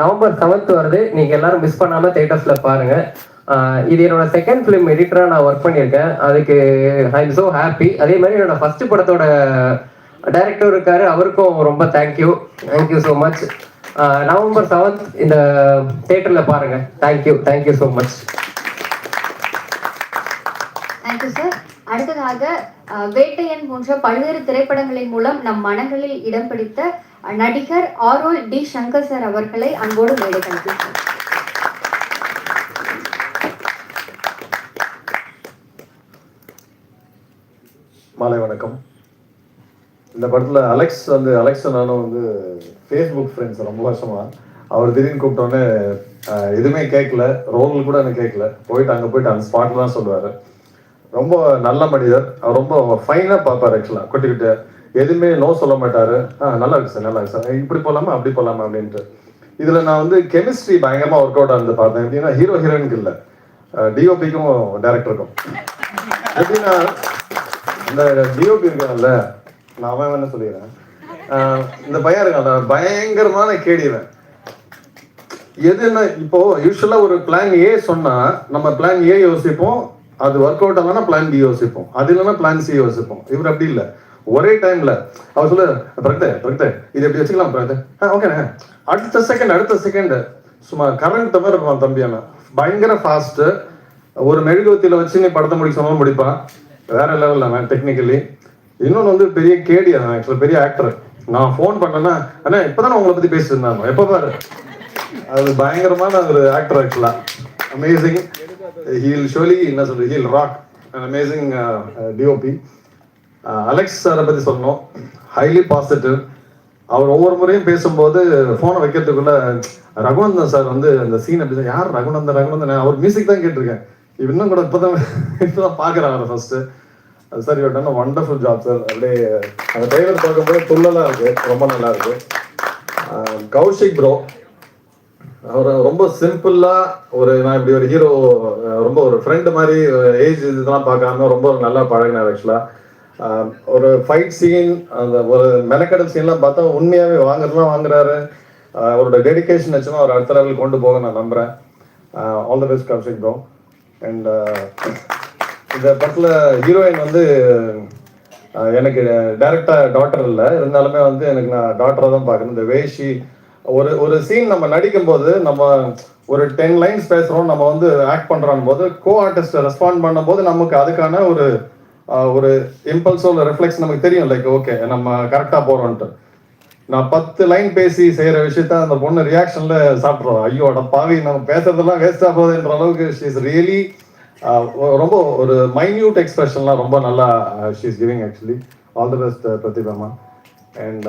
November seventh வருது. நீங்க எல்லாரும் மிஸ் பண்ணாம தேட்டர்ஸ்ல பாருங்க. இது என்னோட செகண்ட் ஃபிலிம் எடிட்டரா நான் ஒர்க் பண்ணியிருக்கேன். அதுக்கு ஐ எம் ஸோ ஹாப்பி அதே மாதிரி என்னோட ஃபர்ஸ்ட் படத்தோட டைரக்டர் இருக்காரு. அவருக்கும் ரொம்ப thank you thank you so much November seventh இந்த தேட்டர்ல பாருங்க. Thank you thank you so much thank you sir அடுத்ததாக வேட்டையன் போன்ற பல்வேறு திரைப்படங்களின் மூலம் நம் மனங்களில் இடம் பிடித்த நடிகர் ஆரோல் டி சங்கர் சார் அவர்களை அன்போடு மேடை கழிக்கிறேன் மாலை வணக்கம். இந்த படத்தில் அலெக்ஸ் வந்து அலெக்ஸ் நானும் வந்து ஃபேஸ்புக் ஃப்ரெண்ட்ஸ் ரொம்ப வருஷமா. அவர் திடீர்னு கூப்பிட்டோன்னே எதுவுமே கேட்கல. ரோல் கூட எனக்கு கேட்கல. போயிட்டு அங்கே போயிட்டு அந்த ஸ்பாட்டில் தான் சொல்லுவார். ரொம்ப நல்ல மனிதர். அவர் ரொம்ப ஃபைனாக பார்ப்பார் ஆக்சுவலாக கொட்டிக்கிட்டு எதுவுமே நோ சொல்ல மாட்டார். ஆ நல்லா இருக்கு சார் நல்லா இருக்கு சார் இப்படி போகலாமா அப்படி போகலாமா அப்படின்ட்டு. இதில் நான் வந்து கெமிஸ்ட்ரி பயங்கரமாக ஒர்க் அவுட் ஆனது பார்த்தேன். எப்படின்னா ஹீரோ ஹீரோயினுக்கு இல்லை. டிஓபிக்கும் டேரக்டருக்கும் எப்படின்னா இந்த டிஓபி இருக்கான்ல நான் அவன் என்ன சொல்லிடுறேன். ஆஹ் இந்த பையன் இருக்கான் பயங்கரமான கேடிவன் எதுன்னா இப்போ யூஸ்வலா ஒரு பிளான் ஏ சொன்னா நம்ம பிளான் ஏ யோசிப்போம். அது ஒர்க் அவுட் ஆகலன்னா பிளான் பி யோசிப்போம். அது இல்லைன்னா பிளான் சி யோசிப்போம். இவர் அப்படி இல்லை. ஒரே டைம்ல அவர் சொல்லு பிரக்தே பிரக்தே இது எப்படி வச்சுக்கலாம் பிரக்தே. ஆ ஓகேண்ணே அடுத்த செகண்ட் அடுத்த செகண்ட் சும்மா கரண்ட் தவிர இருப்பான் தம்பியான பயங்கர ஃபாஸ்ட் ஒரு மெழுகுவத்தியில வச்சு நீ படத்தை முடிக்க சொன்னாலும் முடிப்பான். வேற லெவலில் அவன் டெக்னிக்கலி இன்னொன்று வந்து பெரிய கேடி அவன் ஆக்சுவலாக பெரிய ஆக்டர் நான் ஃபோன் பண்ணேன்னா அண்ணா இப்போதானே உங்களை பற்றி பேசியிருந்தாங்க எப்போ பாரு? அது பயங்கரமான ஒரு ஆக்டர் ஆக்சுவலா அமேசிங் ஹீல் ஷோலி என்ன சொல்றது? ஹீல் ராக் அமேசிங் டிஓபி அலெக்ஸ் சாரை பற்றி சொன்னோம் ஹைலி பாசிட்டிவ் அவர் ஒவ்வொரு முறையும் பேசும்போது ஃபோனை வைக்கிறதுக்குள்ள ரகுநந்தன் சார் வந்து அந்த சீன் அப்படி யார் ரகுநந்தன் ரகுநந்தன்? அவர் மியூசிக் தான் கேட்டிருக்கேன். இன்னும் கூட இப்போ தான் இப்போ தான் பார்க்குறேன் அவரை ஃபஸ்ட்டு சார் இவர் டன் வண்டர்ஃபுல் ஜாப் சார் அப்படியே அந்த ட்ரைவர் பார்க்கும்போது துள்ளலா இருக்கு. ரொம்ப நல்லா இருக்கு. கௌஷிக் ப்ரோ அவர் ரொம்ப சிம்பிளா ஒரு நான் இப்படி ஒரு ஹீரோ ரொம்ப ஒரு ஃப்ரெண்டு மாதிரி ஏஜ் இதெல்லாம் பார்க்காம ரொம்ப நல்லா பழகினார் ஆக்சுவலாக ஒரு ஃபைட் சீன் அந்த ஒரு மெனக்கடல் சீன்லாம் பார்த்தா உண்மையாகவே வாங்குறதுலாம் வாங்குறாரு. அவரோட டெடிகேஷன் வச்சுன்னா அவர் அடுத்த லெவல் கொண்டு போக நான் நம்புகிறேன் all the best Kaushik bro and இந்த படத்தில் ஹீரோயின் வந்து எனக்கு டேரக்டாக டாட்டர் இல்லை. இருந்தாலுமே வந்து எனக்கு நான் டாக்டராக தான் பார்க்கணும். இந்த வேஷி ஒரு ஒரு சீன் நம்ம நடிக்கும் போது நம்ம ஒரு டென் லைன்ஸ் பேசுகிறோம் நம்ம வந்து ஆக்ட் பண்ணுறோம் போது கோ ஆர்டிஸ்ட் ரெஸ்பாண்ட் பண்ணும்போது நமக்கு அதுக்கான ஒரு ஒரு இம்பல்ஸோ இல்லை ரெஃப்ளெக்ஸ் நமக்கு தெரியும் லைக் ஓகே நம்ம கரெக்டாக போகிறோன்ட்டு நான் பத்து லைன் பேசி செய்கிற விஷயத்த அந்த பொண்ணு ரியாக்ஷனில் சாப்பிட்றோம் ஐயோ அட பாவி நம்ம பேசுறதெல்லாம் வேஸ்டாக போகுதுன்ற அளவுக்கு ஷீஸ் ரியலி ரொம்ப ஒரு மைன்யூட் எக்ஸ்பிரஷன்லாம் ரொம்ப நல்லா she's giving actually all the best பிரதிபாமா and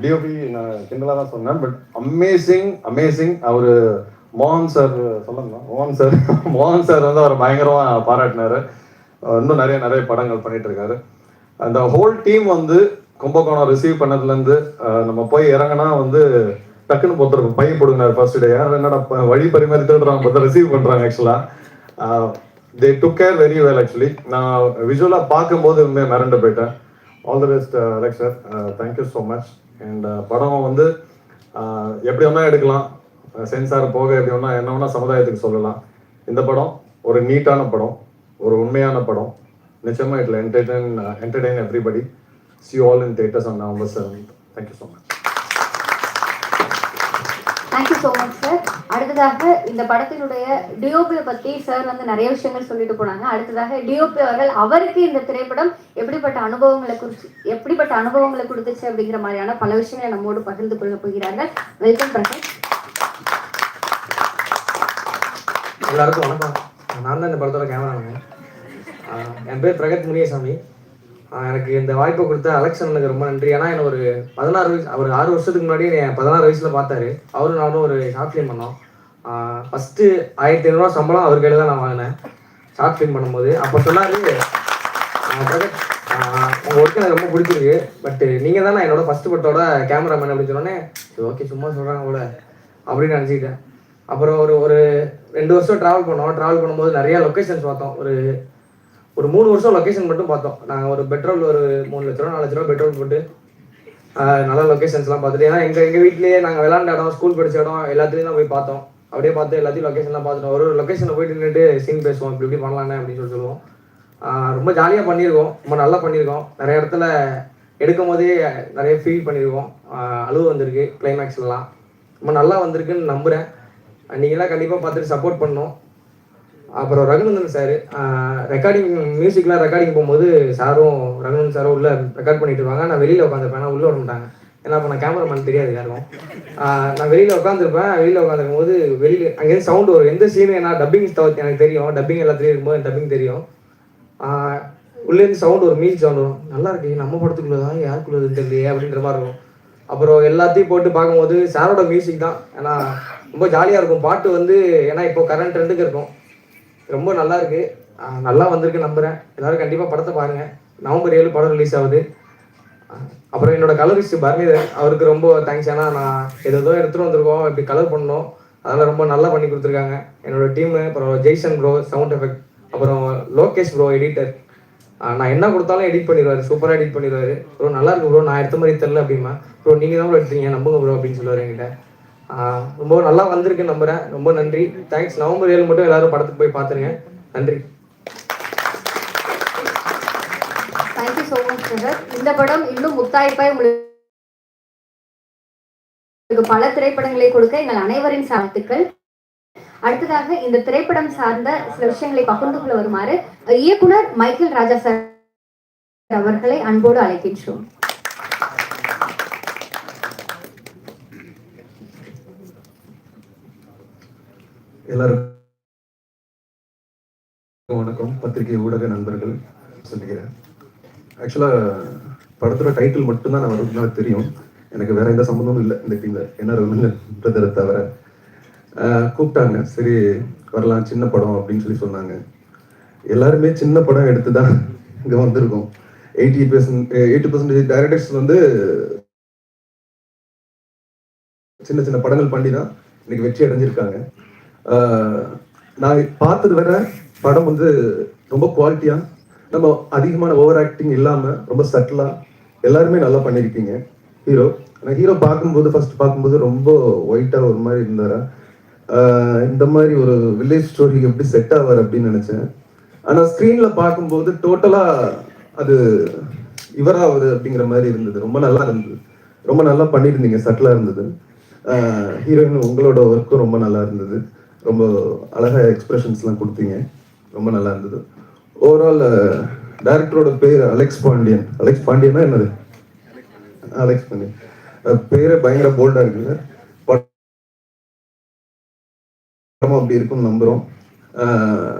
DOP நான் கிண்டலாக தான் சொன்னேன் பட் அமேசிங் அமேசிங் அவர் மோகன் சார் சொல்லுங்க மோகன் சார் மோகன் சார் வந்து அவர் பயங்கரமாக பாராட்டினாரு. இன்னும் நிறைய நிறைய படங்கள் பண்ணிட்டு இருக்காரு அந்த ஹோல் டீம் வந்து கும்பகோணம் ரிசீவ் பண்ணதுலேருந்து நம்ம போய் இறங்கினா வந்து டக்குன்னு பொறுத்தருக்கு பையன் கொடுங்க ஃபர்ஸ்ட் டே யார் என்னடா வழி பரிமாறி தேடுறாங்க பார்த்தா ரிசீவ் பண்ணுறாங்க ஆக்சுவலாக they took care very well actually நான் விஜுவலாக பார்க்கும்போது உண்மையாக மிரண்டு போயிட்டேன். All the best Alex sir thank you so much and படம் வந்து எப்படி வேணால் எடுக்கலாம். சென்சார் போக எப்படி வேணால் என்ன வேணால் சமுதாயத்துக்கு சொல்லலாம். இந்த படம் ஒரு நீட்டான படம். ஒரு உண்மையான படம். நிச்சயமா இட்ல entertain entertain everybody see all in theatres on November seven thank you so much thank you so much sir அடுத்ததாக இந்த படத்தினுடைய டிஓபியை பத்தி சார் வந்து நிறைய விஷயங்கள் சொல்லிட்டு போனாங்க. அடுத்ததாக டிஓபி அவர்கள் அவருக்கு இந்த திரைப்படம் எப்படிப்பட்ட அனுபவங்களை குறிச்சு எப்படிப்பட்ட அனுபவங்களை கொடுத்துச்சு அப்படிங்கிற மாதிரியான பல விஷயங்களை நம்மோடு பகிர்ந்து கொள்ள போகிறார்கள். வெல்கம் பிரகாஷ். எல்லாருக்கும் வணக்கம். நான் தான் இந்த படத்தோட கேமராமேன் என் பேர் பிரகத் முனியசாமி. எனக்கு இந்த வாய்ப்பை கொடுத்த அலெக்சனுக்கு ரொம்ப நன்றி. ஏன்னா என்ன ஒரு பதினாறு வயசு அவர் ஆறு வருஷத்துக்கு முன்னாடி என் பதினாறு வயசில் பார்த்தாரு. அவரும் நானும் ஒரு ஷார்ட் ஃபிலிம் பண்ணோம். ஃபஸ்ட்டு ஆயிரத்தி ஐநூறுரூவா சம்பளம் அவர் கையில் தான் நான் வாங்கினேன். ஷார்ட் ஃபிலிம் பண்ணும்போது. அப்போ சொன்னார் பிரகத் உங்கள் உங்க ஒர்க் எனக்கு ரொம்ப பிடிச்சிருக்கு. பட் நீங்கள் தான் நான் என்னோட ஃபர்ஸ்ட் படத்தோட கேமராமேன் அப்படின்னு சொன்னோன்னே ஓகே சும்மா சொல்கிறாங்க போல. அப்படின்னு நினச்சிக்கிட்டேன். அப்புறம் ஒரு ஒரு ரெண்டு வருஷம் ட்ராவல் பண்ணோம். ட்ராவல் பண்ணும்போது நிறைய லொக்கேஷன்ஸ் பார்த்தோம். ஒரு ஒரு மூணு வருஷம் லொக்கேஷன் மட்டும் பார்த்தோம். நாங்கள் ஒரு பெட்ரோல் ஒரு மூணு லட்ச ரூபா நாலு லட்ச ரூபா பெட்ரோல் போட்டு நல்ல லொக்கேஷன்ஸ்லாம் பார்த்துட்டு. ஏன்னா எங்கள் எங்கள் வீட்லேயே நாங்கள் விளாண்ட இடம் ஸ்கூல் படித்த இடம் எல்லாத்துலேயும் தான் போய் பார்த்தோம். அப்படியே பார்த்து எல்லாத்தையும் லொக்கேஷன்லாம் பார்த்துட்டோம். ஒரு ஒரு லொக்கேஷனில் போயிட்டு நின்றுட்டு சீன் பேசுவோம். இப்படி இப்படி பண்ணலான்னு அப்படின்னு சொல்லி சொல்லுவோம். ரொம்ப ஜாலியாக பண்ணியிருக்கோம். ரொம்ப நல்லா பண்ணியிருக்கோம். நிறைய இடத்துல எடுக்கும் போதே நிறைய ஃபீல் பண்ணியிருக்கோம். அழுவு வந்திருக்கு கிளைமேக்ஸ்லாம் ரொம்ப நல்லா வந்திருக்குன்னு நம்புகிறேன் நீங்களாம் கண்டிப்பாக பார்த்துட்டு சப்போர்ட் பண்ணோம். அப்புறம் ரகுநந்தன் சார் ரெக்கார்டிங் மியூசிக்லாம் ரெக்கார்டிங் போகும்போது சாரும் ரகுநந்தன் சாரும் உள்ள ரெக்கார்ட் பண்ணிட்டு இருப்பாங்க. நான் வெளியில் உட்காந்துருப்பேன். நான் உள்ள விட மாட்டாங்க ஏன்னா அப்போ நான் கேமராமேன் தெரியாது யாரும் நான் வெளியில் உட்காந்துருப்பேன். வெளியில் உட்காந்துருக்கும் போது வெளியில் அங்கேருந்து சவுண்ட் வரும். எந்த சீனு ஏன்னா டப்பிங் எனக்கு தெரியும். டப்பிங் எல்லாத்துலேயும் இருக்கும்போது டப்பிங் தெரியும். உள்ளேருந்து சவுண்ட் ஒரு மியூசிக் சவுண்ட் வரும். நல்லா இருக்கு. நம்ம படத்துக்குள்ளதான் யாருக்குள்ளதுன்னு தெரியலையே அப்படின்ற மாதிரி இருக்கும். அப்புறம் எல்லாத்தையும் போட்டு பார்க்கும்போது சாரோட மியூசிக் தான். ஏன்னா ரொம்ப ஜாலியாக இருக்கும். பாட்டு வந்து ஏன்னா இப்போ கரண்ட் ட்ரெண்டுக்கு இருக்கும். ரொம்ப நல்லா இருக்கு. நல்லா வந்திருக்கு நம்புகிறேன் எல்லாரும் கண்டிப்பாக படத்தை பாருங்கள் நவம்பர் ஏழு படம் ரிலீஸ் ஆகுது. அப்புறம் என்னோட கலரிஸ்ட் பரணிதர் அவருக்கு ரொம்ப தேங்க்ஸ் ஏன்னா நான் ஏதோ எடுத்துகிட்டு வந்திருக்கோம். இப்படி கலர் பண்ணோம் அதெல்லாம் ரொம்ப நல்லா பண்ணி கொடுத்துருக்காங்க. என்னோட டீமு அப்புறம் ஜெய்சன் ப்ரோ சவுண்ட் எஃபெக்ட் அப்புறம் லோகேஷ் ப்ரோ எடிட்டர் நான் என்ன கொடுத்தாலும் எடிட் பண்ணிடுவாரு. சூப்பராக எடிட் பண்ணிடுவாரு. ப்ரோ நல்லா இருக்கு ப்ரோ நான் எடுத்த மாதிரி தெரில அப்படிமா ப்ரோ நீங்கள் தான் ப்ரோ எடுத்தீங்க. நம்புங்க ப்ரோ அப்படின்னு சொல்லுவார் என்கிட்ட. ரொம்ப நல்லா வந்திருக்கு நம்புறேன். ரொம்ப நன்றி. தேங்க்ஸ் நவம்பர் ஏழு மட்டும் எல்லாரும் படத்துக்கு போய் பார்த்துருங்க நன்றி. தேங்க்யூ ஸோ மச் சார் இந்த படம் இன்னும் முத்தாய்ப்பாய் உங்களுக்கு பல திரைப்படங்களை கொடுக்க எங்கள் அனைவரின் சாத்துக்கள் அடுத்ததாக இந்த திரைப்படம் சார்ந்த சில விஷயங்களை பகிர்ந்து கொள்ள வருமாறு இயக்குனர் மைக்கேல் ராஜா சார் அவர்களை அன்போடு அழைக்கின்றோம். எல்லாருக்கும் வணக்கம். பத்திரிகை ஊடக நண்பர்கள் சொல்லிக்கிறேன் ஆக்சுவலாக படத்தோட டைட்டில் மட்டும்தான் நான் வரதுனால தெரியும். எனக்கு வேற எந்த சம்மந்தமும் இல்லை இந்த டீம்ல என்ன ரகுமன் பிரதரை தவிர. கூப்பிட்டாங்க. சரி வரலாம். சின்ன படம் அப்படின்னு சொல்லி சொன்னாங்க. எல்லாருமே சின்ன படம் எடுத்து தான் இங்கே வந்திருக்கோம். Eighty percent eighty percentage directors வந்து சின்ன சின்ன படங்கள் பண்ணி தான் இன்னைக்கு வெற்றி அடைஞ்சிருக்காங்க. நான் பார்த்தது வேற படம் வந்து ரொம்ப குவாலிட்டியா நம்ம அதிகமான ஓவர் ஆக்டிங் இல்லாம ரொம்ப சட்டிலா எல்லாருமே நல்லா பண்ணியிருக்கீங்க ஹீரோ ஆனால் ஹீரோ பார்க்கும்போது ஃபர்ஸ்ட் பார்க்கும்போது ரொம்ப ஒயிட்டா ஒரு மாதிரி இருந்தாரா? இந்த மாதிரி ஒரு வில்லேஜ் ஸ்டோரி எப்படி செட் ஆவார் அப்படின்னு நினைச்சேன். ஆனா ஸ்க்ரீன்ல பார்க்கும்போது டோட்டலா அது இவரா அவரு அப்படிங்கிற மாதிரி இருந்தது. ரொம்ப நல்லா இருந்தது. ரொம்ப நல்லா பண்ணியிருந்தீங்க சட்டிலா இருந்தது. ஹீரோயின் உங்களோட ஒர்க்கும் ரொம்ப நல்லா இருந்தது. ரொம்ப அழகாக எக்ஸ்பிரஷன்ஸ்லாம் கொடுத்தீங்க. ரொம்ப நல்லா இருந்தது. ஓவரால் டேரக்டரோட பேர் அலெக்ஸ் பாண்டியன் அலெக்ஸ் பாண்டியனா என்னது? அலெக்ஸ் பாண்டியன் பேரே பயங்கர போல்டாக இருக்குல்ல? படமும் அப்படி இருக்கும்னு நம்புகிறோம்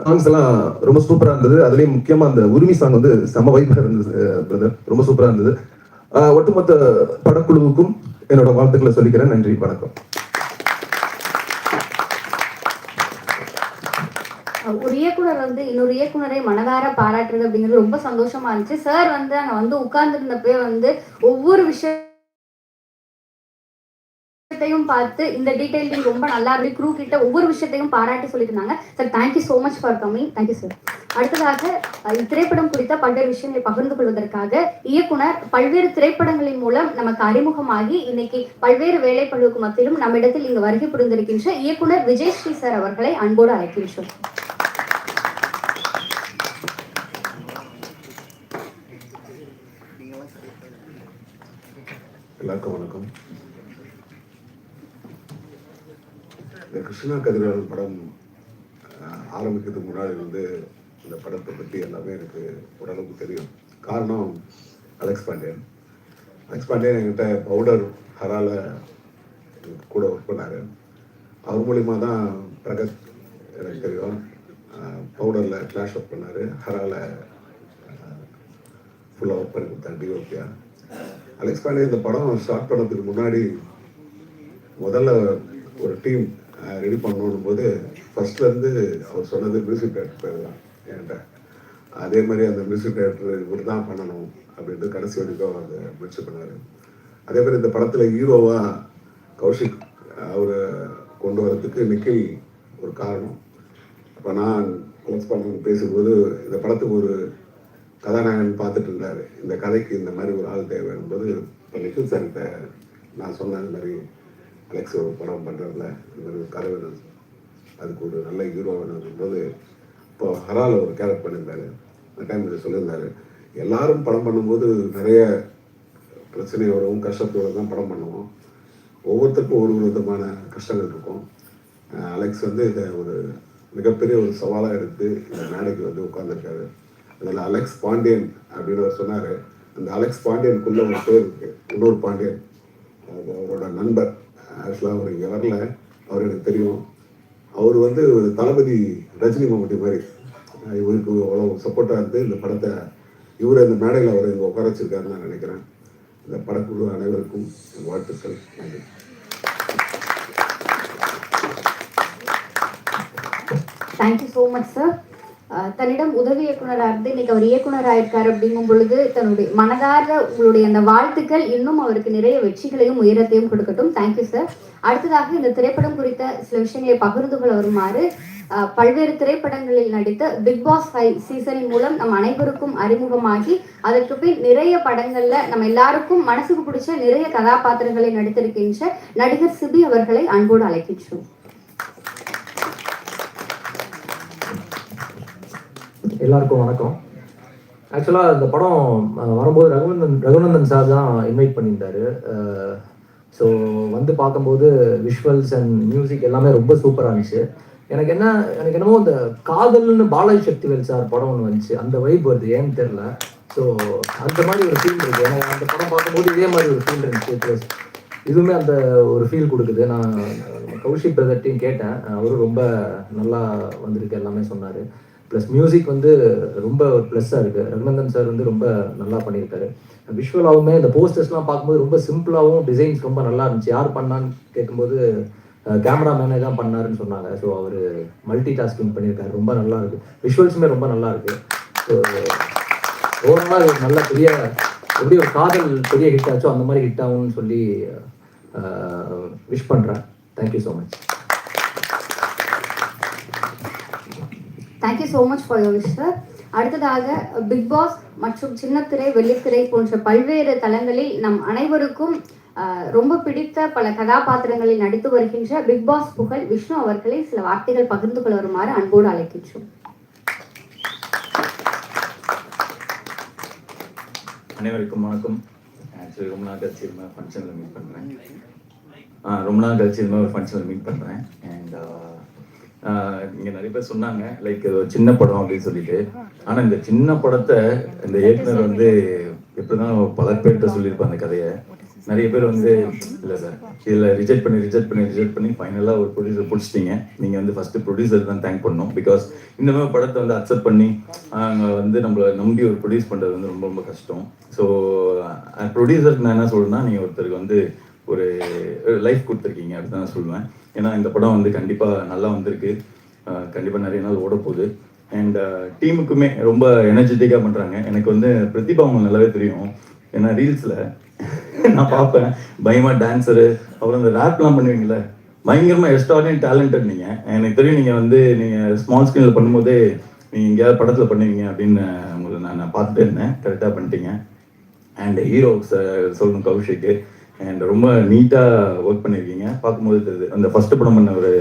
சாங்ஸ் எல்லாம் ரொம்ப சூப்பராக இருந்தது. அதுலேயும் முக்கியமாக அந்த உரிமை சாங் வந்து செம வைப்பாக இருந்தது பிரதர் ரொம்ப சூப்பராக இருந்தது. ஒட்டுமொத்த படக்குழுவுக்கும் என்னோட வாழ்த்துக்களை சொல்லிக்கிறேன். நன்றி வணக்கம். ஒரு இயக்குனர் வந்து இன்னொரு இயக்குனரை மனதார பாராட்டுறது அப்படிங்கிறது ரொம்ப சந்தோஷமா இருந்துச்சு. சார் வந்து அங்க வந்து உட்கார்ந்துருந்தப்பே வந்து ஒவ்வொரு விஷயத்தையும் பார்த்து இந்த டீடைலிங் ரொம்ப நல்லா இருக்கு க்ரூ கிட்ட ஒவ்வொரு விஷயத்தையும் பாராட்டி சொல்லியிருந்தாங்க. Sir thank you so much for coming thank you sir அடுத்ததாக இத்திரைப்படம் குறித்த பல்வேறு விஷயங்களை பகிர்ந்து கொள்வதற்காக இயக்குனர் பல்வேறு திரைப்படங்களின் மூலம் நமக்கு அறிமுகமாகி இன்னைக்கு பல்வேறு வேலைப்பழுவுக்கு மத்தியிலும் நம்மிடத்தில் இங்கு வருகை புரிந்திருக்கின்ற இயக்குனர் விஜய் ஸ்ரீ சார் அவர்களை அன்போடு அழைக்கின்றோம். எல்லாருக்கும் வணக்கம். இந்த கிருஷ்ணா கதிரவன் படம் ஆரம்பிக்கிறதுக்கு முன்னாடி வந்து இந்த படத்தை பற்றி எல்லாமே எனக்கு ஓரளவுக்கு தெரியும். காரணம் அலெக்ஸ் பாண்டியன். அலெக்ஸ் பாண்டியன் என்கிட்ட பவுடர் ஹரால கூட ஒர்க் பண்ணார். அவர் மூலிமா தான் பிரகத் எனக்கு தெரியும். பவுடரில் கிளாஷ் ஒர்க் பண்ணார். ஹரால ஃபுல்லாக ஒர்க் பண்ணி கொடுத்தாங்க டிஓபியா அலெக்ஸ் பாண்டியன் இந்த படம் ஸ்டார்ட் பண்ணதுக்கு முன்னாடி முதல்ல ஒரு டீம் ரெடி பண்ணணும் போது ஃபர்ஸ்ட்லேருந்து அவர் சொன்னது மியூசிக் டைரக்டர் பேர் தான் என்கிட்ட. அதே மாதிரி அந்த மியூசிக் டைரக்டர் இவர் தான் பண்ணணும் அப்படின்ட்டு கடைசி வரைக்கும் அதை முயற்சி பண்ணார். அதே மாதிரி இந்த படத்தில் ஹீரோவாக கௌஷிக் அவரை கொண்டு வரதுக்கு நிக்கில் ஒரு காரணம். அப்போ நான் அலெக்ஸ் பண்ண பேசும்போது இந்த படத்துக்கு ஒரு கதாநாயகன் பார்த்துட்டு இருந்தாரு. இந்த கதைக்கு இந்த மாதிரி ஒரு ஆள் தேவை என்பது இப்போ நிఖில் சார்கிட்ட நான் சொன்னேன் இந்த மாதிரி அலெக்ஸ் ஒரு படம் பண்ணுறதுல இந்த மாதிரி கதை வேணும் அதுக்கு ஒரு நல்ல ஹீரோ வேணும் போது இப்போ ஹரால் ஒரு கேரக்ட் பண்ணியிருந்தாரு. அந்த டைம் இதை சொல்லியிருந்தாரு. எல்லாரும் படம் பண்ணும்போது நிறைய பிரச்சனையோடவும் கஷ்டத்தோடு தான் படம் பண்ணுவோம். ஒவ்வொருத்தருக்கும் ஒரு ஒரு விதமான கஷ்டங்கள் இருக்கும். அலெக்ஸ் வந்து இதை ஒரு மிகப்பெரிய ஒரு சவாலாக எடுத்து இந்த மேடைக்கு வந்து உட்காந்துருக்காரு அதில் அலெக்ஸ் பாண்டியன் அப்படின்னு அவர் சொன்னார். அந்த அலெக்ஸ் பாண்டியனுக்குள்ள ஒரு பேர் இருக்கு. இன்னொரு பாண்டியன் அது அவரோட நண்பர். ஆக்சுவலாக அவர் இங்கே வரல. அவர் எனக்கு தெரியும். அவர் வந்து ஒரு தளபதி ரஜினி மம்முட்டி மாதிரி. இவருக்கு அவ்வளோ சப்போர்ட்டாக இருந்து இந்த படத்தை இவர் இந்த மேடையில் அவர் இங்கே உட்கார வச்சிருக்காருன்னு நான் நினைக்கிறேன். இந்த படக்குழு அனைவருக்கும் வாழ்த்துக்கள். நன்றி. தேங்க்யூ ஸோ மச் சார் தன்னிடம் உதவி இயக்குனராக இருந்து இன்னைக்கு அவர் இயக்குனராக இருக்கார் அப்படிங்கும் பொழுது தன்னுடைய மனதார உங்களுடைய அந்த வாழ்த்துக்கள் இன்னும் அவருக்கு நிறைய வெற்றிகளையும் உயரத்தையும் கொடுக்கட்டும். தேங்க்யூ சார் அடுத்ததாக இந்த திரைப்படம் குறித்த சில விஷயங்களை பகிர்ந்து கொள்ள வருமாறு பல்வேறு திரைப்படங்களில் நடித்த பிக் பாஸ் ஃபைவ் சீசனின் மூலம் நம் அனைவருக்கும் அறிமுகமாகி அதற்கு பின் நிறைய படங்கள்ல நம்ம எல்லாருக்கும் மனசுக்கு பிடிச்ச நிறைய கதாபாத்திரங்களை நடித்திருக்கின்ற நடிகர் சிபி அவர்களை அன்போடு அழைக்கின்றோம். எல்லாருக்கும் வணக்கம். ஆக்சுவலாக இந்த படம் வரும்போது ரகுநந்தன் ரகுநந்தன் சார் தான் இன்வைட் பண்ணியிருந்தாரு. ஸோ வந்து பார்க்கும்போது விஷுவல்ஸ் அண்ட் மியூசிக் எல்லாமே ரொம்ப சூப்பராக இருந்துச்சு. எனக்கு என்ன எனக்கு என்னமோ இந்த காதல்னு பாலாஜி சக்திவேல் சார் படம் ஒன்று வந்துச்சு. அந்த வைப் வருது ஏன்னு தெரில ஸோ அந்த மாதிரி ஒரு ஃபீல் இருக்குது எனக்கு அந்த படம் பார்க்கும்போது இதே மாதிரி ஒரு ஃபீல் இருந்துச்சு. ப்ளஸ் இதுவுமே அந்த ஒரு ஃபீல் கொடுக்குது. நான் கௌஷிக் பிரதர்ட்டையும் கேட்டேன். அவரும் ரொம்ப நல்லா வந்திருக்கு எல்லாமே சொன்னார். ப்ளஸ் மியூசிக் வந்து ரொம்ப ஒரு ப்ளஸ்ஸாக இருக்குது ரகுநந்தன் சார் வந்து ரொம்ப நல்லா பண்ணியிருக்காரு. விஷுவலாகவுமே இந்த போஸ்டர்ஸ்லாம் பார்க்கும்போது ரொம்ப சிம்பிளாகவும் டிசைன்ஸ் ரொம்ப நல்லா இருந்துச்சு. யார் பண்ணான்னு கேட்கும்போது கேமராமேனே தான் பண்ணாருன்னு சொன்னாங்க. ஸோ அவர் மல்டி டாஸ்கிங் பண்ணியிருக்காரு. ரொம்ப நல்லா இருக்கு. விஷுவல்ஸுமே ரொம்ப நல்லா இருக்கு. ஸோ ஓவராலாக ஒரு நல்ல பெரிய எப்படி ஒரு காதல் பெரிய ஹிட் ஆச்சோ அந்த மாதிரி ஹிட் ஆகும்னு சொல்லி விஷ் பண்ணுறேன் thank you so much thank you so much for your wish அடுத்ததாக பிக் பாஸ் மற்றும் சின்னத்திரை வெள்ளித்திரை போன்ற பல்வேறு தளங்களில் நம் அனைவருக்கும் ரொம்ப பிடித்த பல கதாபாத்திரங்களில் நடித்து வருகின்ற பிக் பாஸ் புகழ் விஷ்ணு அவர்களை சில வார்த்தைகள் பகிர்ந்து கொள்ள வருமாறு அன்போடு அழைக்கின்றோம். அனைவருக்கும் வணக்கம். ஆக்சுவலி ரொம்ப நாள் கழிச்சு இது மாதிரி ஃபங்க்ஷனில் மீட் பண்ணுறேன் ரொம்ப நாள் கழிச்சு இது மாதிரி ஒரு ஃபங்க்ஷனில் மீட் பண்ணுறேன் அண்ட் இங்கே நிறைய பேர் சொன்னாங்க லைக் சின்ன படம் அப்படின்னு சொல்லிட்டு. ஆனால் இந்த சின்ன படத்தை இந்த இயக்குனர் வந்து எப்படிதான் பல பேர்கிட்ட சொல்லியிருப்பாங்க அந்த கதையை. நிறைய பேர் வந்து இல்லை சார் இதில் ரிஜெக்ட் பண்ணி ரிஜெக்ட் பண்ணி ரிஜெக்ட் பண்ணி ஃபைனலாக ஒரு ப்ரொடியூசர் பிடிச்சிட்டீங்க. நீங்கள் வந்து ஃபஸ்ட்டு ப்ரொடியூசர் தான் தேங்க் பண்ணணும். பிகாஸ் இந்த மாதிரி படத்தை வந்து அக்செப்ட் பண்ணி அவங்க வந்து நம்மளை நம்பி ஒரு ப்ரொடியூஸ் பண்ணுறது வந்து ரொம்ப ரொம்ப கஷ்டம். ஸோ ப்ரொடியூசருக்கு நான் என்ன சொல்றேன்னா நீங்கள் ஒருத்தருக்கு வந்து ஒரு லைஃப் கொடுத்துருக்கீங்க அப்படி தான் சொல்லுவேன். ஏன்னா இந்த படம் வந்து கண்டிப்பாக நல்லா வந்திருக்கு. கண்டிப்பாக நிறைய நாள் ஓட போகுது. அண்ட் டீமுக்குமே ரொம்ப எனர்ஜெட்டிக்காக பண்ணுறாங்க எனக்கு வந்து பிரதிபா அவங்க நல்லாவே தெரியும். ஏன்னா ரீல்ஸில் நான் பார்ப்பேன். பயமாக டான்ஸரு அப்புறம் இந்த ரேப்லாம் பண்ணுவீங்கல்ல? பயங்கரமாக எக்ஸ்ட்ராடினரி டேலண்டட் நீங்கள் எனக்கு தெரியும் நீங்கள் வந்து நீங்கள் ஸ்மால் ஸ்க்ரீனில் பண்ணும்போதே நீங்கள் எங்கேயாவது படத்தில் பண்ணுவீங்க அப்படின்னு உங்களை நான் நான் பார்த்துட்டு இருந்தேன். கரெக்டாக பண்ணிட்டீங்க. அண்ட் ஹீரோ சொல்லணும் கௌஷிக்கு. அண்ட் ரொம்ப நீட்டாக ஒர்க் பண்ணியிருக்கீங்க பார்க்கும்போது தெரியுது. அந்த ஃபஸ்ட்டு படம் பண்ண ஒரு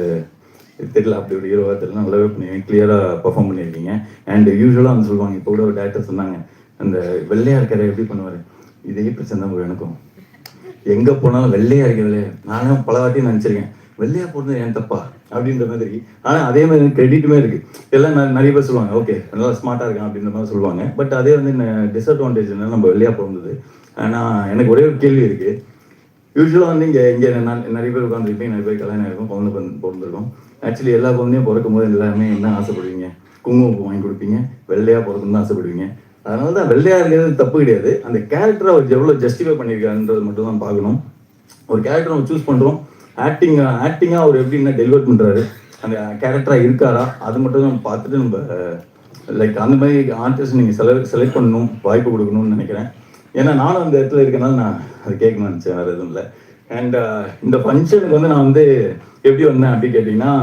இது தெரியல அப்படி ஒரு ஹீரோவாக தெரியல. நல்லாவே பண்ணிருக்கீங்க கிளியராக பர்ஃபார்ம் பண்ணியிருக்கீங்க அண்ட் யூஸ்வலாக வந்து சொல்லுவாங்க இப்போ கூட ஒரு டேரக்டர் சொன்னாங்க அந்த வெள்ளையா இருக்கிற எப்படி பண்ணுவார்? இதே பிரச்சனை தான் எனக்கும். எங்கே போனாலும் வெள்ளையா இருக்க நானே நானும் பல வாட்டி நினச்சிருக்கேன். வெள்ளையா போனது ஏன் தப்பா? அப்படின்ற மாதிரி. ஆனால் அதே மாதிரி கிரெடிட்டுமே இருக்கு. எல்லாம் நிறைய பேர் சொல்லுவாங்க ஓகே நல்லா ஸ்மார்ட்டாக இருக்கான் அப்படின்ற மாதிரி சொல்லுவாங்க. பட் அதே வந்து டிஸ்அட்வான்டேஜ் என்ன நம்ம வெள்ளையா பிறந்தது ஆனால் எனக்கு ஒரே ஒரு கேள்வி இருக்குது யூஸ்வலாக வந்து இங்கே இங்கே நிறைய பேர் உட்காந்துருப்பீங்க நிறைய பேர் கல்யாணம் இருக்கும் குழந்தை பிறந்து- பிறந்திருக்கும். ஆக்சுவலி எல்லா குழந்தையும் பிறக்கும் போது எல்லாருமே என்ன ஆசைப்படுவீங்க? குங்குமம் வாங்கி கொடுப்பீங்க வெள்ளையாக பிறக்கணும்னு தான் ஆசைப்படுவீங்க. அதனால தான் வெள்ளையாக இருக்கிறது தப்பு கிடையாது. அந்த கேரக்டரை அவர் எவ்வளோ ஜஸ்டிஃபை பண்ணியிருக்காருன்றது மட்டும் தான் பார்க்கணும். ஒரு கேரக்டர் நம்ம சூஸ் பண்ணுறோம் ஆக்டிங் ஆக்டிங்காக அவர் எப்படி என்ன டெலிவர் பண்ணுறாரு அந்த கேரக்டராக இருக்காரா? அது மட்டும் நம்ம பார்த்துட்டு நம்ம லைக் அந்த மாதிரி ஆர்டிஸ்ட் நீங்கள் செலக்ட் செலக்ட் பண்ணணும் வாய்ப்பு கொடுக்கணும்னு நினைக்கிறேன். ஏன்னா நானும் அந்த இடத்துல இருக்கனால நான் அது கேட்கணும்னு நினச்சேன் வேறு எதுவும் இல்லை. அண்ட் uh, இந்த ஃபங்க்ஷனுக்கு வந்து நான் வந்து எப்படி வந்தேன் அப்படி கேட்டிங்கன்னா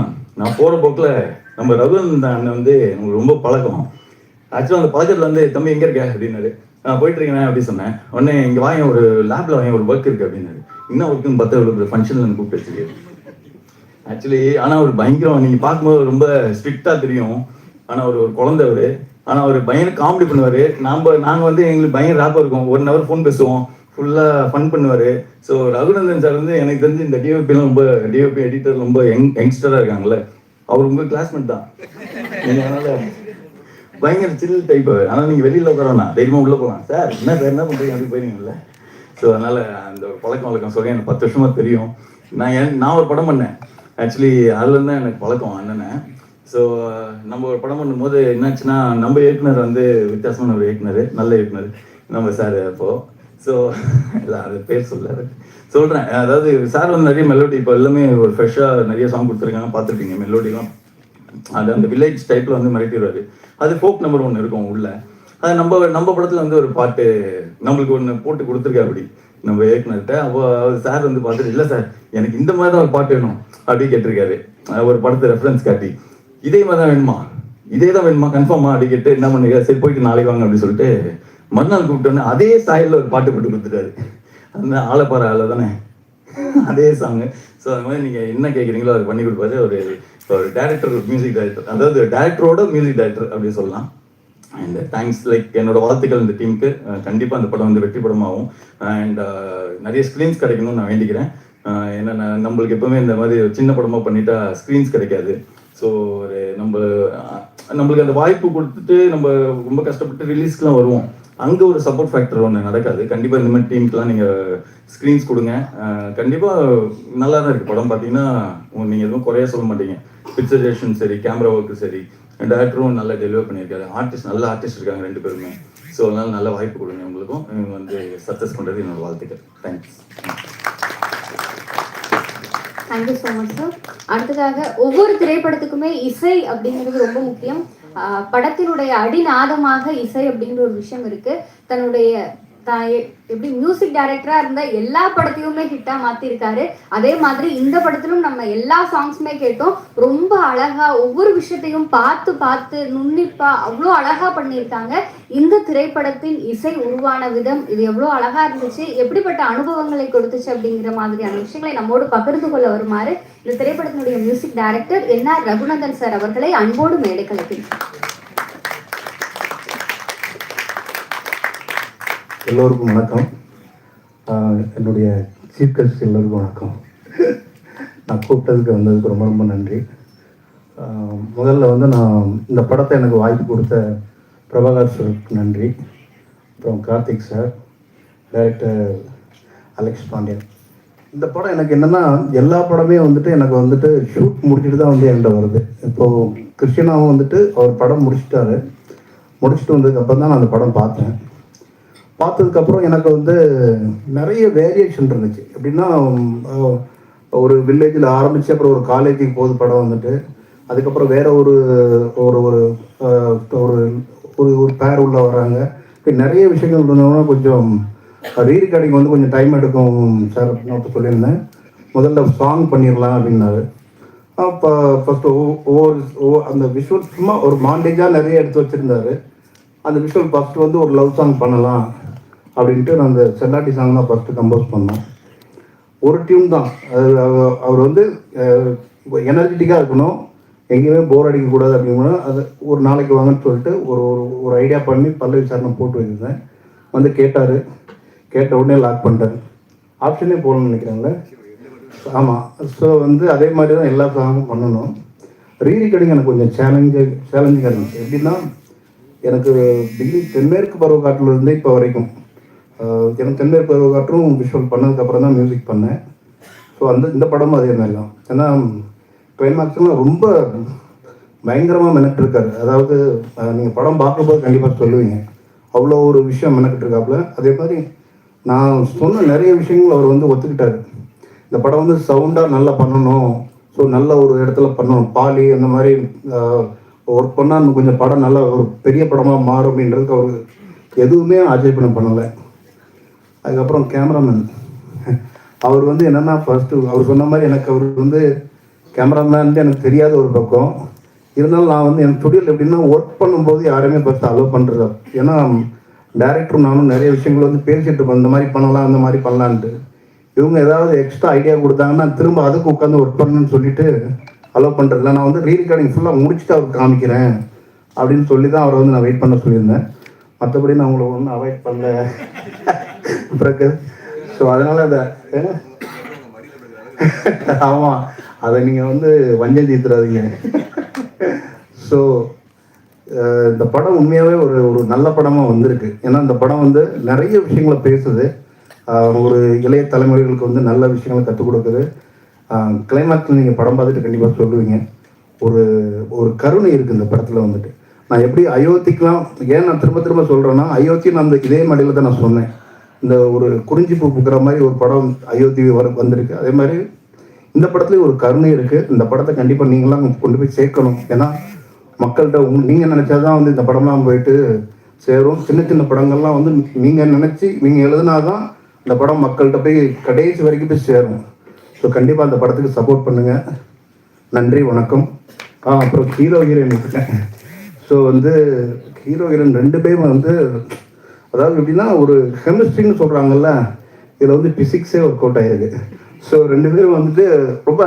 நான் போகிற போக்கில் நம்ம ரகுநந்தன் அண்ணன் வந்து எனக்கு ரொம்ப பழக்கம். ஆக்சுவலாக அந்த பழக்கத்தில் வந்து தம்பி எங்கே இருக்க? அப்படின்னாரு. நான் போயிட்டு இருக்கேன் அப்படி சொன்னேன். உடனே இங்கே வாங்க ஒரு லேப்ல வாங்க ஒரு ஒர்க் இருக்கு அப்படின்னாரு. என்ன ஒர்க்குன்னு பார்த்தா ஒரு ஃபங்க்ஷனில் கூப்பிட்டு வச்சிருக்காரு ஆக்சுவலி ஆனால் அவர் பயங்கரம் நீங்கள் பார்க்கும்போது ரொம்ப ஸ்ட்ரிக்டாக தெரியும். ஆனால் அவர் ஒரு குழந்தை அவர். ஆனால் அவர் பயங்கர காமெடி பண்ணுவார். நாம நாங்கள் வந்து எங்களுக்கு பயங்கர ராப்பாக இருக்கும். ஒன் ஹவர் ஃபோன் பேசுவோம். ஃபுல்லாக ஃபன் பண்ணுவார். ஸோ ரகுநந்தன் சார் வந்து எனக்கு தெரிஞ்சு இந்த டிஓபிலாம் ரொம்ப டிஓபி எடிட்டர் ரொம்ப யங் யங்ஸ்டராக இருக்காங்கல்ல. அவர் உங்கள் கிளாஸ்மேட் தான். நீங்கள் அதனால் பயங்கர சில் டைப் ஆனால் நீங்கள் வெளியில் உட்காரனா தைரியமாக உள்ளே போகலாம் சார் என்ன சார் என்ன பண்ணுறீங்க அப்படி போயிருங்கல்ல ஸோ அதனால் அந்த ஒரு பழக்கம் வழக்கம். சொல்லி எனக்கு பத்து வருஷமாக தெரியும். நான் நான் ஒரு படம் பண்ணேன். ஆக்சுவலி அதுலேருந்து தான் எனக்கு பழக்கம். அண்ணனை. ஸோ uh, நம்ம ஒரு படம் பண்ணும்போது என்னாச்சுன்னா நம்ம இயக்குனர் வந்து வித்தியாசமான ஒரு இயக்குனர் நல்ல இயக்குனர். நம்ம சார் அப்போ. ஸோ இல்லை அது பேர் சொல்ல சொல்கிறேன் அதாவது சார் வந்து நிறைய மெலோடி இப்போ எல்லாமே ஒரு ஃப்ரெஷ்ஷாக நிறைய சாங் கொடுத்துருக்காங்க பார்த்துருக்கீங்க மெலோடிலாம் அது அந்த வில்லேஜ் டைப்பில் வந்து மிரட்டிடுவாரு. அது ஃபோக் நம்பர் ஒன்று இருக்கும் உள்ள. அது நம்ம நம்ம படத்தில் வந்து ஒரு பாட்டு நம்மளுக்கு ஒன்று போட்டு கொடுத்துருக்கா அப்படி. நம்ம இயக்குனர்கிட்ட அப்போ சார் வந்து பார்த்துட்டு இல்லை சார் எனக்கு இந்த மாதிரி தான் ஒரு பாட்டு வேணும் அப்படி கேட்டிருக்காரு. ஒரு படத்தை ரெஃபரன்ஸ் காட்டி. இதே மாதிரி தான் வேணுமா? இதே தான் வேணுமா? கன்ஃபார்மா அப்படி கேட்டு என்ன பண்ணுங்க? சரி போயிட்டு நாளைக்கு வாங்க அப்படின்னு சொல்லிட்டு மறுநாள் கூப்பிட்டோன்னே அதே ஸ்டைலில் ஒரு பாட்டு போட்டு கொடுத்துட்டாரு. அந்த ஆளப்பாற ஆள தானே? அதே சாங் ஸோ அது மாதிரி நீங்கள் என்ன கேட்குறீங்களோ அது பண்ணி கொடுப்பாரு. ஒரு ஒரு டேரக்டர் மியூசிக் டைரக்டர் அதாவது டேரக்டரோட மியூசிக் டைரக்டர் அப்படின்னு சொல்லலாம். அண்ட் தேங்க்ஸ் லைக் என்னோட வாழ்த்துக்கள் இந்த டீமுக்கு கண்டிப்பாக அந்த படம் வந்து வெற்றி படமாகும். அண்ட் நிறைய ஸ்க்ரீன்ஸ் கிடைக்கணும்னு நான் வேண்டிக்கிறேன். ஏன்னா நான் நம்மளுக்கு எப்பவுமே இந்த மாதிரி ஒரு சின்ன படமாக பண்ணிட்டா ஸ்க்ரீன்ஸ் கிடைக்காது. ஸோ ஒரு நம்ம நம்மளுக்கு அந்த வாய்ப்பு கொடுத்துட்டு நம்ம ரொம்ப கஷ்டப்பட்டு ரிலீஸ்க்குலாம் வருவோம். அங்கே ஒரு சப்போர்ட் ஃபேக்டர் ஒன்று நடக்காது. கண்டிப்பாக இந்த மாதிரி டீமுக்குலாம் நீங்கள் ஸ்க்ரீன்ஸ் கொடுங்க. கண்டிப்பாக நல்லா தான் இருக்குது படம். பார்த்தீங்கன்னா நீங்கள் எதுவும் குறைய சொல்ல மாட்டீங்க. பிக்சரேஷன் சரி கேமரா ஒர்க்கு சரி. டேரக்டரும் நல்லா டெலிவர் பண்ணியிருக்காரு. ஆர்டிஸ்ட் நல்ல ஆர்டிஸ்ட் இருக்காங்க ரெண்டு பேருமே. ஸோ அதனால நல்ல வாய்ப்பு கொடுங்க உங்களுக்கும். வந்து சக்ஸஸ் பண்ணுறது என்னோட வாழ்த்துக்கள். Thanks thank you so much sir அடுத்ததாக ஒவ்வொரு திரைப்படத்துக்குமே இசை அப்படிங்கிறது ரொம்ப முக்கியம். படத்தினுடைய அடிநாதமாக இசை அப்படிங்கிற ஒரு விஷயம் இருக்கு. தன்னுடைய தான் எப்படி மியூசிக் டைரக்டரா இருந்த எல்லா படத்தையுமே ஹிட்டா மாத்திருக்காரு. அதே மாதிரி இந்த படத்திலும் நம்ம எல்லா சாங்ஸுமே கேட்டோம். ரொம்ப அழகா ஒவ்வொரு விஷயத்தையும் பார்த்து பார்த்து நுண்ணிப்பா அவ்வளோ அழகா பண்ணியிருக்காங்க. இந்த திரைப்படத்தின் இசை உருவான விதம் இது எவ்வளோ அழகா இருந்துச்சு. எப்படிப்பட்ட அனுபவங்களை கொடுத்துச்சு அப்படிங்கிற மாதிரியான விஷயங்களை நம்மோடு பகிர்ந்து கொள்ள வருமாறு இந்த திரைப்படத்தினுடைய music director N R Raghunandan sir அவர்களை அன்போடு மேடை கலைக்கின்றோம் எல்லோருக்கும் வணக்கம். என்னுடைய சீஃப் கெஸ்ட் எல்லோருக்கும் வணக்கம். நான் கூப்பிட்டதுக்கு வந்ததுக்கு ரொம்ப ரொம்ப நன்றி. முதல்ல வந்து நான் இந்த படத்தை எனக்கு வாய்ப்பு கொடுத்த பிரபாகர் சாருக்கு நன்றி. அப்புறம் Karthik sir director Alex Pandian இந்த படம் எனக்கு என்னென்னா எல்லா படமே வந்துட்டு எனக்கு வந்துட்டு ஷூட் முடிச்சுட்டு தான் வந்து என்கிட்ட வருது. இப்போது கிருஷ்ணாவும் வந்துட்டு அவர் படம் முடிச்சிட்டாரு. முடிச்சுட்டு வந்ததுக்கப்புறம் தான் நான் அந்த படம் பார்த்தேன். பார்த்ததுக்கப்புறம் எனக்கு வந்து நிறைய வேரியேஷன் இருந்துச்சு. எப்படின்னா ஒரு வில்லேஜில் ஆரம்பித்து அப்புறம் ஒரு காலேஜுக்கு போகுது படம் வந்துட்டு. அதுக்கப்புறம் வேற ஒரு ஒரு ஒரு ஒரு ஒரு ஒரு பேர் உள்ள வராங்க நிறைய விஷயங்கள் இருந்தோம்னா கொஞ்சம் ரீ ரெக்கார்டிங் வந்து கொஞ்சம் டைம் எடுக்கும் சார் அப்படின்னு சொல்லியிருந்தேன். முதல்ல சாங் பண்ணிடலாம் அப்படின்னாரு. அப்போ ஃபஸ்ட்டு ஒவ்வொரு ஒவ்வொரு அந்த விஷுவல் சும்மா ஒரு மாண்டேஜாக நிறைய எடுத்து வச்சுருந்தாரு. அந்த விஷுவல் ஃபஸ்ட்டு வந்து ஒரு லவ் சாங் பண்ணலாம். அப்படின்ட்டு நான் அந்த செல்லாட்டி சாங் தான் ஃபஸ்ட்டு கம்போஸ் பண்ணோம். ஒரு டியூன் தான். அது அவ- அவர் வந்து எனர்ஜெட்டிக்காக இருக்கணும். எங்கேயுமே போர் அடிக்கக்கூடாது அப்படின்னா அது ஒரு நாளைக்கு வாங்கன்னு சொல்லிட்டு ஒரு ஒரு ஒரு ஐடியா பண்ணி பல்லவி விசாரணை போட்டு வச்சுருந்தேன். வந்து கேட்டார். கேட்ட உடனே லாக் பண்ணிட்டார். ஆப்ஷனே போகணும்னு நினைக்கிறாங்களே? ஆமாம் ஸோ வந்து அதே மாதிரி தான் எல்லா சாங்கும் பண்ணணும். ரீ ரெக்கார்டிங் எனக்கு கொஞ்சம் சேலஞ்சு சேலஞ்சிங்காக இருந்துச்சு. எப்படின்னா எனக்கு பிகினிங் தென்மேற்கு பருவக்காட்டில் இருந்து இப்போ வரைக்கும் எனக்கு தென்மேற்கு பருவக்காற்றும் விஷுவல் பண்ணதுக்கப்புறம் தான் மியூசிக் பண்ணேன். ஸோ அந்த இந்த படமும் அதே மாதிரி தான். ஏன்னா கிளைமாக்ஸ்லாம் ரொம்ப பயங்கரமாக மெனக்கிட்டு அதாவது நீங்கள் படம் பார்க்கும்போது கண்டிப்பாக சொல்லுவீங்க. அவ்வளோ ஒரு விஷயம் மெனக்கிட்டுருக்காப்புல. அதே மாதிரி நான் சொன்ன நிறைய விஷயங்கள் அவர் வந்து ஒத்துக்கிட்டாரு. இந்த படம் வந்து சவுண்டாக நல்லா பண்ணணும். ஸோ நல்ல ஒரு இடத்துல பண்ணணும். பாலி அந்த மாதிரி ஒர்க் பண்ணால் கொஞ்சம் படம் நல்லா ஒரு பெரிய படமாக மாறும் அப்படின்றதுக்கு அவர் எதுவுமே ஆட்சேபனை பண்ணலை. அதுக்கப்புறம் கேமராமேன் அவர் வந்து என்னன்னா ஃபஸ்ட்டு அவர் சொன்ன மாதிரி எனக்கு அவர் வந்து கேமராமேன் எனக்கு தெரியாத ஒரு பக்கம். இருந்தாலும் நான் வந்து என் ஸ்டுடியோவில் எப்படின்னா ஒர்க் பண்ணும்போது யாருமே ஃபஸ்ட்டு அலோவ் பண்ணுறது ஏன்னா டேரக்டரும் நானும் நிறைய விஷயங்கள் வந்து பேசிட்டு இருப்போம் இந்த மாதிரி பண்ணலாம் அந்த மாதிரி பண்ணலான்ட்டு. இவங்க ஏதாவது எக்ஸ்ட்ரா ஐடியா கொடுத்தாங்கன்னா திரும்ப அதுக்கு உட்காந்து ஒர்க் பண்ணணும்னு சொல்லிட்டு அலோவ் பண்ணுறதில்ல நான் வந்து ரீ ரெக்கார்டிங் ஃபுல்லாக முடிச்சுட்டு அவருக்கு காமிக்கிறேன் அப்படின்னு சொல்லி தான் அவரை வந்து நான் வெயிட் பண்ண சொல்லியிருந்தேன். மற்றபடி நான் உங்களை ஒன்றும் அவாய்ட் பண்ணல. பிறகு ஸோ அதனால் அதை ஆமாம் அதை நீங்கள் வந்து வஞ்சம் தீர்த்துறாதீங்க. ஸோ இந்த படம் உண்மையாகவே ஒரு ஒரு நல்ல படமாக வந்திருக்கு. ஏன்னா இந்த படம் வந்து நிறைய விஷயங்களை பேசுது. ஒரு இளைய தலைமுறைகளுக்கு வந்து நல்ல விஷயங்களை கற்றுக் கொடுக்குது. கிளைமேக்ஸில் நீங்கள் படம் பார்த்துட்டு கண்டிப்பாக சொல்லுவீங்க. ஒரு ஒரு கருணை இருக்குது இந்த படத்தில் வந்துட்டு. நான் எப்படி அயோத்திக்கெலாம் ஏன் நான் திரும்ப திரும்ப சொல்கிறேன்னா அயோத்தி நான் அந்த இதே மடையில் தான் நான் சொன்னேன். இந்த ஒரு குறிஞ்சி பூ பூக்கிற மாதிரி ஒரு படம் அயோத்தி வர வந்திருக்கு. அதே மாதிரி இந்த படத்துலேயும் ஒரு கருணை இருக்குது இந்த படத்தை கண்டிப்பாக நீங்களாம் கொண்டு போய் சேர்க்கணும். ஏன்னா மக்கள்கிட்ட உங்க நீங்கள் நினச்சாதான் வந்து இந்த படம்லாம் போயிட்டு சேரும். சின்ன சின்ன படங்கள்லாம் வந்து நீங்கள் நினச்சி நீங்கள் எழுதினாதான் இந்த படம் மக்கள்கிட்ட போய் கடைசி வரைக்கும் போய் சேரும். ஸோ கண்டிப்பாக அந்த படத்துக்கு சப்போர்ட் பண்ணுங்கள் நன்றி வணக்கம். ஆ அப்புறம் ஹீரோ ஹீரோயின் ஸோ வந்து ஹீரோ ஹீரோயின் ரெண்டு பேரும் வந்து அதாவது எப்படின்னா ஒரு கெமிஸ்ட்ரின்னு சொல்கிறாங்கல்ல இதில் வந்து பிசிக்ஸே ஒர்க் அவுட் ஆகிருக்கு ஸோ ரெண்டு பேரும் வந்துட்டு ரொம்ப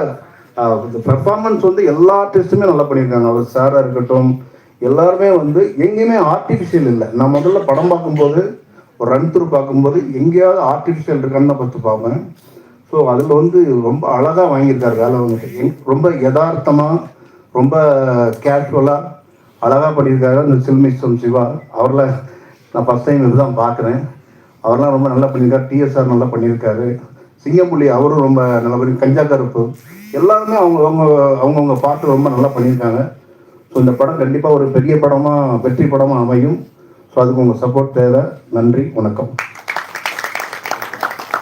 பெர்ஃபார்மன்ஸ் வந்து எல்லா டெஸ்ட்டுமே நல்லா பண்ணியிருக்காங்க. அவர் சாராக இருக்கட்டும் எல்லாருமே வந்து எங்கேயுமே ஆர்டிஃபிஷியல் இல்லை. நான் முதல்ல படம் பார்க்கும்போது ஒரு ரன் த்ரூ பார்க்கும்போது எங்கேயாவது ஆர்டிஃபிஷியல் இருக்கான்னு தான் பார்த்து பார்ப்பேன். ஸோ அதில் வந்து ரொம்ப அழகாக வாங்கியிருக்காரு வேலை வந்துட்டு. எங்- ரொம்ப யதார்த்தமாக ரொம்ப கேஷுவலாக அழகாக பண்ணியிருக்காரு அந்த சில்மிஸ்டம் சிவா. அவரில் நான் ஃபஸ்ட் டைம் இதுதான் பார்க்குறேன். அவர்லாம் ரொம்ப நல்லா பண்ணியிருக்காரு. டிஎஸ்ஆர் நல்லா பண்ணியிருக்காரு. சிங்கம்புலி அவரும் ரொம்ப நல்லா பண்ணி கஞ்சா கருப்பு எல்லாருமே அவங்க அவங்க அவங்கவுங்க பாட்டு ரொம்ப நல்லா பண்ணியிருக்காங்க. ஸோ இந்த படம் கண்டிப்பாக ஒரு பெரிய படமாக வெற்றி படமாக அமையும். ஸோ அதுக்கு உங்கள் சப்போர்ட் தேவை. நன்றி வணக்கம்.